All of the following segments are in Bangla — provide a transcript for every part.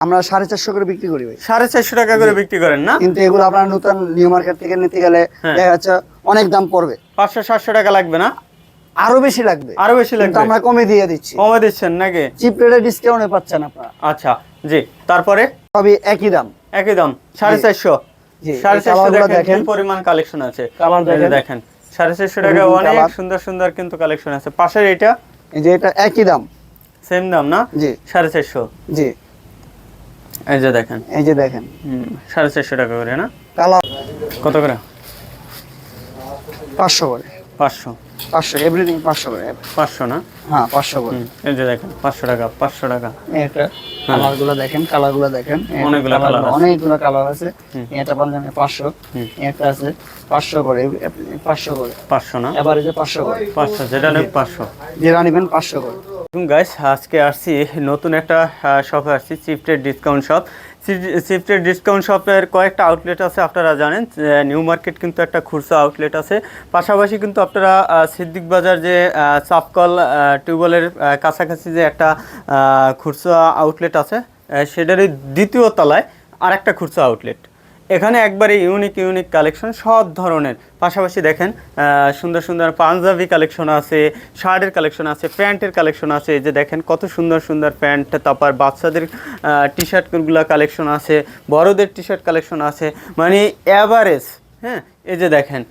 আমরা সাড়ে চারশো করে বিক্রি করি সাড়ে চারশো টাকা করে বিক্রি করেন না? কিন্তু এগুলো আপনার নতুন নিউ মার্কেট থেকে নিতে গেলে হ্যাঁ। দেখা যাচ্ছে অনেক দাম পড়বে। পাঁচশো সাতশো টাকা লাগবে না? আরও বেশি লাগবে। আরও বেশি লাগবে? আমরা কমে দিয়ে দিচ্ছি। কমে দিচ্ছেন নাকি? চিপ রেটে ডিসকাউন্টে পাচ্ছেন আপনারা। আচ্ছা জি তারপরে? সবই একই দাম। একই দাম সাড়ে চারশো। সাড়ে চারশো দেখেন। পরিমাণ কালেকশন আছে? দেখেন। দেখেন সাড়ে চারশো টাকা অনেক সুন্দর সুন্দর কিন্তু কালেকশন আছে। পাশের এটা এই যে এটা একই দাম। সেম দাম না? জি। সাড়ে চারশো। জি। এই যে দেখেন। এই যে দেখেন। হুম, সাড়ে চারশো টাকা করে না? কালার। কত করে? পাঁচশো করে। পাঁচশো। পাঁচশো এভরিথিং পাঁচশো করে। পাঁচশো না? হ্যাঁ পাঁচশো করে। এই যে দেখেন পাঁচশো টাকা পাঁচশো টাকা। এটা কালারগুলো দেখেন কালারগুলো দেখেন অনেকগুলো আছে। অনেকগুলো কালার আছে। এটা পাঞ্জাবি পাঁচশো। একটা আছে পাঁচশো করে পাঁচশো করে। পাঁচশো না? এবার এই যে পাঁচশো করে। পাঁচশো যেটা নেব পাঁচশো। যেটা নেবেন পাঁচশো করে। গাইস আজকে আসছি নতুন একটা শপে আসছি চিফটের ডিসকাউন্ট শপ চিফটের ডিসকাউন্ট শপের কয়েকটা আউটলেট আছে, আপনারা জানেন নিউ মার্কেট কিন্তু একটা খুরসা আউটলেট আছে। পাশাপাশি কিন্তু আপনারা সিদ্দিক বাজার যে চাপকল টিউবওয়েলের কাছাকাছি যে একটা খুরসা আউটলেট আছে সেটারই দ্বিতীয় তলায় আর একটা খুরসা আউটলেট এখানে একবারে ইউনিক ইউনিক কালেকশন সব ধরনের। পাশাপাশি দেখেন সুন্দর সুন্দর পাঞ্জাবি কালেকশন আছে, শার্টের কালেকশন আছে, প্যান্টের কালেকশন আছে। এই যে দেখেন, কত সুন্দর সুন্দর প্যান্ট, তারপর বাচ্চাদের টি শার্টগুলো কালেকশন আছে, বড়দের টি শার্ট কালেকশন আছে। মানে অ্যাভারেজ হ্যাঁ? এই যে দেখেন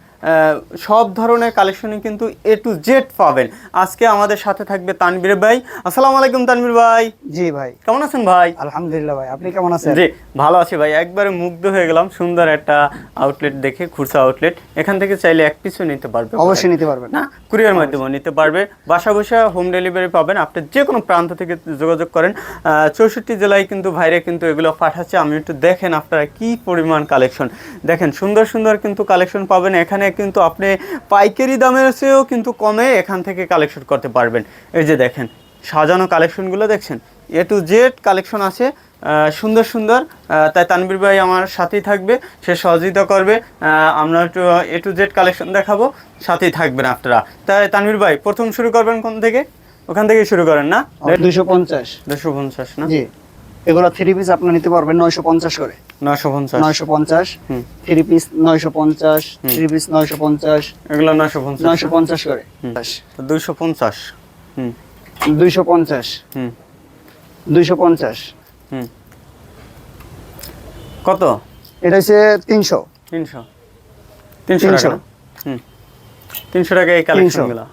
সব ধরনের কালেকশনই কিন্তু এ টু জেড পাবেন। আজকে আমাদের সাথে থাকবে তানবীর ভাই। আসসালামু আলাইকুম তানবীর ভাই। জি ভাই। কেমন আছেন ভাই? আলহামদুলিল্লাহ ভাই আপনি কেমন আছেন? জি ভালো আছি ভাই। একবারে মুগ্ধ হয়ে গেলাম সুন্দর একটা আউটলেট দেখে খুচরা আউটলেট এখান থেকে চাইলে এক পিসও নিতে পারবে অবশ্যই নিতে পারবে না কুরিয়ার মাধ্যমে নিতে পারবে। বাসা বসা হোম ডেলিভারি পাবেন। আপনি যে কোনো প্রান্ত থেকে যোগাযোগ করেন। চৌষট্টি জেলায় কিন্তু ভাইরে কিন্তু এগুলো পাঠাচ্ছে। আমি একটু দেখেন আপনারা কি পরিমাণ কালেকশন দেখেন সুন্দর সুন্দর কিন্তু কালেকশন পাবেন। এখানে কিন্তু আপনি পাইকারি দামের চেয়েও কিন্তু কমে এখান থেকে কালেকশন করতে পারবেন। এই যে দেখেন সাজানো কালেকশনগুলো দেখছেন? এ টু জেড কালেকশন আছে সুন্দর সুন্দর। তাই তানবীর ভাই আমার সাথেই থাকবে সে সহযোগিতা করবে। আমরা একটু এ টু জেড কালেকশন দেখাবো সাথেই থাকবেন আপনারা। তাই তানবীর ভাই প্রথম শুরু করবেন কোন থেকে? ওখান থেকে শুরু করেন না? দুশো পঞ্চাশ। দুশো পঞ্চাশ না? জি। এগুলো থ্রি পিস আপনি নিতে পারবেন নয়শো পঞ্চাশ করে। নশো পঞ্চাশ। নয়শো পঞ্চাশ হুম। থ্রি পিস নয়শো পঞ্চাশ থ্রি পিস নয়শো পঞ্চাশ এগুলো নশো পঞ্চাশ। নয়শো পঞ্চাশ করে। দুইশো পঞ্চাশ। হুম। দুইশো পঞ্চাশ। হুম। দুইশো পঞ্চাশ। হুম। কত? এটা হচ্ছে তিনশো। তিনশো। তিনশো টাকা। 300 হুম। তিনশো টাকা এই কালেকশনগুলো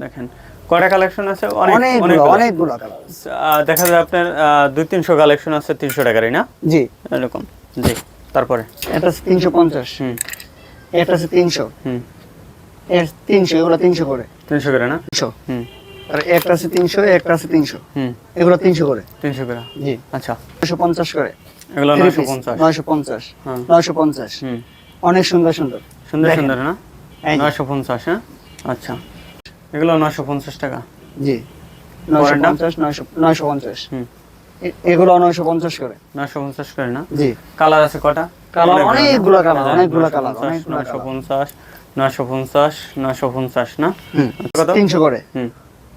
দেখেন। কয়টা কালেকশন আছে? অনেক অনেকগুলো দেখা যায় আপনার দুই তিনশো কালেকশন আছে তিনশো টাকারই না? জি। এরকম। জি তারপরে? এটা তিনশো পঞ্চাশ। হুম। এটা হচ্ছে তিনশো। হুম। এর তিনশো এগুলো তিনশো করে। তিনশো করে না? তিনশো। হুম। আর একটা আছে তিনশো একটা আছে তিনশো। হুম। এগুলো তিনশো করে। তিনশো করে? জি। আচ্ছা। নয়শো পঞ্চাশ করে। এগুলো নয়শো পঞ্চাশ। নয়শো পঞ্চাশ। হ্যাঁ। নয়শো পঞ্চাশ। হুম। অনেক সুন্দর সুন্দর। সুন্দর সুন্দর না? নয়শো পঞ্চাশ হ্যাঁ? আচ্ছা। এগুলো নয়শো পঞ্চাশ টাকা। জি। হুম। এগুলো করে। না? জি। কালার আছে কটা? অনেকগুলো অনেকগুলো অনেকগুলো না? কত? করে। হুম।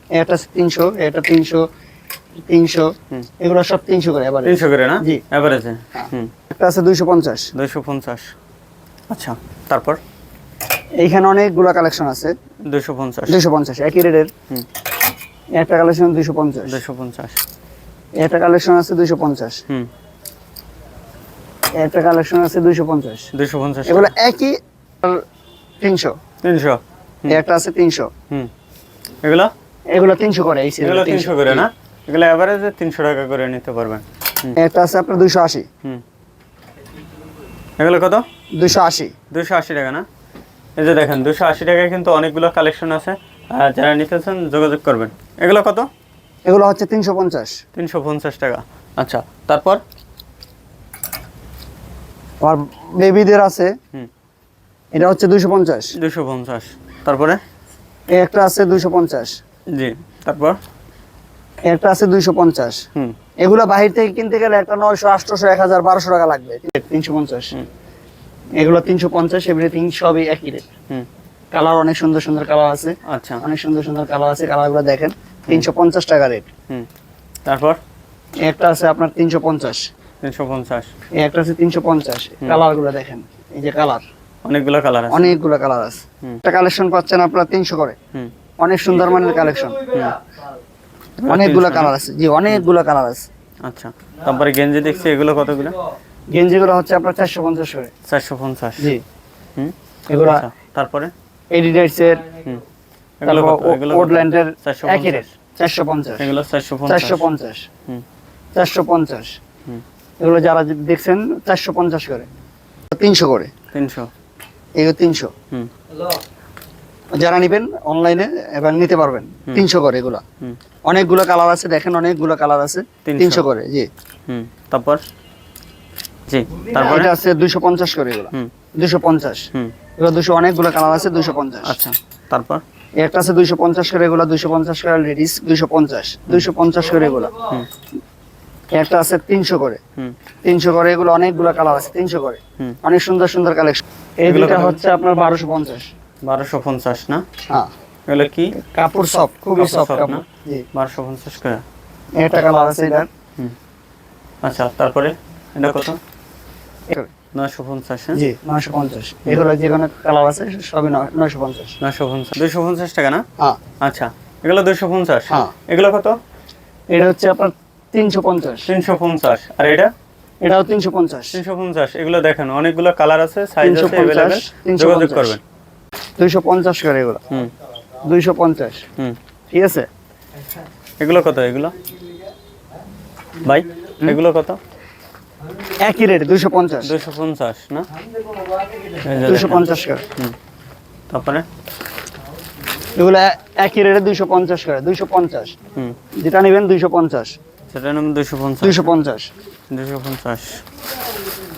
এটা আছে তিনশো এটা তিনশো তিনশো হুম। এগুলো সব তিনশো করে এবার তিনশো করে না? জি। এভারেজে হুম। একটা আছে দুইশো পঞ্চাশ। দুইশো পঞ্চাশ। আচ্ছা তারপর? এইখানে অনেকগুলো কালেকশন আছে। দুইশো পঞ্চাশ। দুইশো পঞ্চাশ একই রেটের। একটা কালেকশন দুইশো পঞ্চাশ। দুইশো পঞ্চাশ। একটা কালেকশন আছে দুইশো পঞ্চাশ। একটা কালেকশন আছে দুইশো পঞ্চাশ। দুইশো পঞ্চাশ। এগুলো একই তিনশো। তিনশো। একটা আছে তিনশো। হুম। এগুলো? এগুলো তিনশো করে এই এগুলো তিনশো। করে না? এগুলো এভারেজে তিনশো টাকা করে নিতে পারবেন। একটা আছে আপনার দুইশো আশি। হুম। এগুলো কত? দুইশো আশি। দুশো আশি টাকা না? এই যে দেখেন দুশো আশি টাকায় কিন্তু অনেকগুলো কালেকশন আছে। যারা নিতে চান যোগাযোগ করবেন। এগুলো কত? এগুলো হচ্ছে তিনশো পঞ্চাশ। তিনশো পঞ্চাশ টাকা। আচ্ছা তারপর? আর বেবিদের আছে। হুম। এটা হচ্ছে দুইশো পঞ্চাশ। দুশো পঞ্চাশ। তারপরে? এই একটা আছে দুইশো পঞ্চাশ। জি তারপর? একটা আছে দুইশো পঞ্চাশ। হুম। এগুলো বাহির থেকে কিনতে গেলে একটা নয়শো আটশোশো এক হাজার বারোশো টাকা লাগবে। তিনশো পঞ্চাশ। এগুলো তিনশো পঞ্চাশ এভরিথিং সবই একই রেট কালার অনেক সুন্দর সুন্দর কালার আছে। আচ্ছা। অনেক সুন্দর সুন্দর কালার আছে কালারগুলো দেখেন তিনশো পঞ্চাশ টাকা রেট হুম। তারপর? একটা আছে আপনার তিনশো পঞ্চাশ। তিনশো পঞ্চাশ। একটা আছে তিনশো পঞ্চাশ। কালারগুলো দেখেন এই যে কালার অনেকগুলো কালার আছে। অনেকগুলো কালার আছে। একটা কালেকশন পাচ্ছেন আপনারা তিনশো করে। অনেক সুন্দর মানের কালেকশন অনেকগুলো কালার আছে। জি অনেকগুলো কালার আছে। আচ্ছা। তারপরে গেঞ্জি দেখছি এগুলো কতগুলো? গেঞ্জিগুলো হচ্ছে আপনার চারশো পঞ্চাশ করে। চারশো পঞ্চাশ। জি। এগুলো আচ্ছা, তারপরে? এডিডাইটস এর? ওডল্যান্ডের একই রেট চারশো পঞ্চাশ। এগুলো চারশো চারশো পঞ্চাশ। চারশো পঞ্চাশ। এগুলো যারা দেখছেন চারশো পঞ্চাশ করে। তিনশো করে। তিনশো। এগুলো তিনশো। যারা নেবেন অনলাইনে এবার নিতে পারবেন। তিনশো করে এগুলা। অনেকগুলো কালার আছে দেখেন অনেকগুলো কালার আছে। তিনশো। করে জি। তারপর? জি তারপরে? এটা আছে দুশো পঞ্চাশ করে এগুলো। হুম। দুশো পঞ্চাশ। হুম। এগুলো দুশো অনেকগুলো কালার আছে দুশো পঞ্চাশ। আচ্ছা তারপর? একটা আছে দুইশো পঞ্চাশ করে এগুলো দুইশো পঞ্চাশ করে লেডিস দুইশো পঞ্চাশ। দুইশো পঞ্চাশ করে এগুলো। হুম। একটা আছে তিনশো করে। হুম। তিনশো করে এগুলো অনেকগুলো কালার আছে তিনশো করে। হুম। অনেক সুন্দর সুন্দর কালেকশন এই এগুলো হচ্ছে আপনার বারোশো পঞ্চাশ। বারোশো পঞ্চাশ না? হ্যাঁ। এগুলো কি? কাপড় সফট খুবই সফট কাপড়। জি। বারোশো পঞ্চাশ করে? একটা কালার আছে এটার। হুম। আচ্ছা তারপরে? এটা কত? নয়শো পঞ্চাশ জি। নয়শো পঞ্চাশ। এগুলো যে কালার আছে সবই নয়শো পঞ্চাশ। নয়শো পঞ্চাশ। দুইশো পঞ্চাশ টাকা না? আচ্ছা এগুলো দুইশো পঞ্চাশ। এগুলো কত? এটা হচ্ছে আপনার তিনশো পঞ্চাশ। তিনশো পঞ্চাশ। আর এটা? এটাও তিনশো পঞ্চাশ। তিনশো পঞ্চাশ। এগুলো দেখেন অনেকগুলো কালার আছে সাইজ আছে অ্যাভেলেবেল যোগাযোগ করবেন। দুইশো পঞ্চাশ করে এগুলো। হুম। দুইশো পঞ্চাশ। হুম। ঠিক আছে? এগুলো কত এগুলো? ভাই এগুলো কত? একই রেট দুইশো পঞ্চাশ। দুইশো পঞ্চাশ না? যে দেখেন। পঞ্চাশ করে। তারপরে? এগুলো একই রেটে দুইশো পঞ্চাশ করে দুইশো পঞ্চাশ। যেটা নেবেন দুইশো পঞ্চাশ। সেটা নাম দুইশো পঞ্চাশ। দুইশো পঞ্চাশ। দুইশো পঞ্চাশ।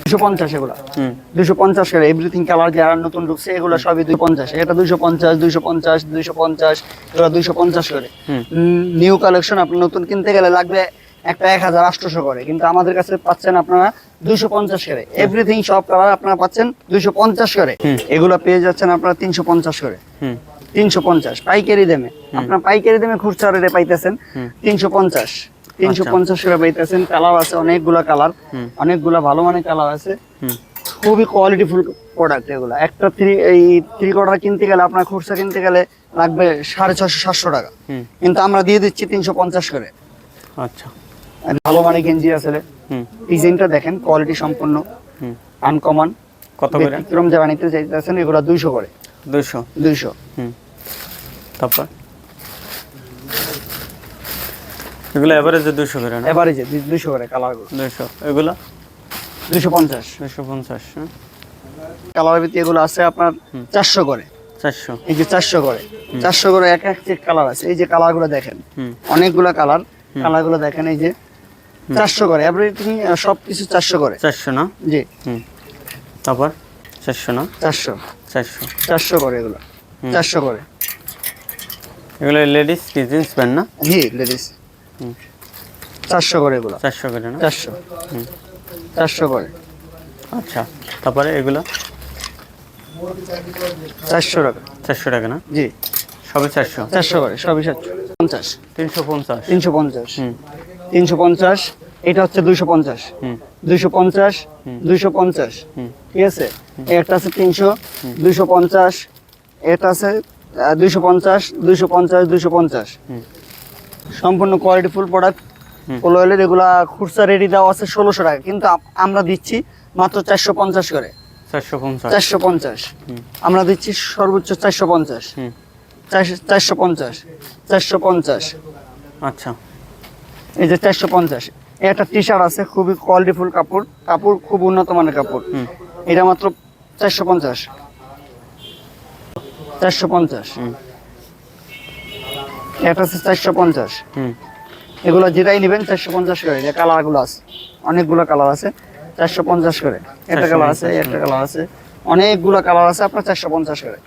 দুইশো পঞ্চাশ এগুলো। হুম। দুইশো পঞ্চাশ করে এভরিথিং কালার যারা নতুন ঢুকছে এগুলো সবই দুই পঞ্চাশ। এটা দুইশো পঞ্চাশ দুইশো পঞ্চাশ দুইশো পঞ্চাশ এগুলো দুইশো পঞ্চাশ করে। নিউ কালেকশন আপনি নতুন কিনতে গেলে লাগবে একটা এক হাজার আটশোশো করে। কিন্তু আমাদের কাছে পাচ্ছেন আপনারা দুইশো পঞ্চাশ করে। এভরিথিং সব কালার আপনারা পাচ্ছেন দুইশো পঞ্চাশ করে। এগুলো পেয়ে যাচ্ছেন আপনারা তিনশো পঞ্চাশ করে। তিনশো পঞ্চাশ। পাইকারি দামে। আপনার পাইকারি দামে খুচরা রেটে পাইতেছেন। তিনশো পঞ্চাশ। তিনশো আচ্ছা। পঞ্চাশ করে পাইতেছেন। কালার আছে অনেকগুলা কালার। অনেকগুলা ভালো মানের কালার আছে। খুবই কোয়ালিটিফুল প্রোডাক্ট এগুলো। একটা থ্রি এই থ্রি কোয়ার্টার কিনতে গেলে আপনার খুচরা কিনতে গেলে লাগবে সাড়ে ছশো সাতশো টাকা। কিন্তু আমরা দিয়ে দিচ্ছি তিনশো পঞ্চাশ করে। আচ্ছা। ভালো মানের গেঞ্জি আছে ডিজাইনটা দেখেন কোয়ালিটি সম্পূর্ণ আনকমন কত করে? ব্যতিক্রম যারা নিতে চাইতেছেন এগুলো দুইশো করে। দুইশো? দুইশো। হুম। তারপর? এগুলো এভারেজে দুশো করে না? এবারে যে দুইশো করে কালারগুলো দুশো এগুলো? দুইশো পঞ্চাশ। দুশো পঞ্চাশ কালার ভিত্তি এগুলো আছে আপনার চারশো করে। চারশো। এই যে চারশো করে। চারশো করে এক এক যে কালার আছে। এই যে কালারগুলো দেখেন অনেকগুলো কালার কালারগুলো দেখেন এই যে চারশো করে। এভরিথিং সব কিছু চারশো করে। চারশো না? জি। হুম। তারপর? চারশো না? চারশো। চারশো। চারশো করে এগুলো। চারশো করে। এগুলো লেডিস কি জিন্স প্যান্ট না? জি লেডিস হুম। চারশো করে এগুলো। চারশো করে না? চারশো। চারশো করে। আচ্ছা। তারপরে এগুলো? চারশো টাকা। চারশো টাকা না? জি। সবে চারশো? চারশো করে সবই সাতশো পঞ্চাশ। তিনশো পঞ্চাশ। তিনশো পঞ্চাশ। হুম। তিনশো পঞ্চাশ এটা হচ্ছে দুইশো পঞ্চাশ। দুইশো পঞ্চাশ দুইশো পঞ্চাশ। ঠিক আছে? একটা আছে তিনশো দুইশো পঞ্চাশ এটা আছে দুইশো পঞ্চাশ দুইশো পঞ্চাশ দুইশো পঞ্চাশ। সম্পূর্ণ কোয়ালিটি ফুল প্রোডাক্ট। পোলোয়েলের এগুলা খুচরা রেডি দেওয়া আছে ষোলোশো টাকা কিন্তু আমরা দিচ্ছি মাত্র চারশো পঞ্চাশ করে। চারশো পঞ্চাশ। আমরা দিচ্ছি সর্বোচ্চ চারশো পঞ্চাশ। চারশো চারশো পঞ্চাশ। চারশো পঞ্চাশ। আচ্ছা। এই যে চারশো পঞ্চাশ। একটা টি শার্ট আছে খুবই কোয়ালিটিফুল কাপড়। কাপড় খুব উন্নত মানের কাপড়। এটা মাত্র চারশো পঞ্চাশ। চারশো পঞ্চাশ। হুম। এটা আছে চারশো পঞ্চাশ। এগুলো যেটাই নেবেন চারশো পঞ্চাশ করে। যে কালারগুলো আছে অনেকগুলো কালার আছে চারশো পঞ্চাশ করে। একটা কালার আছে একটা কালার আছে। অনেকগুলো কালার আছে আপনার চারশো পঞ্চাশ করে।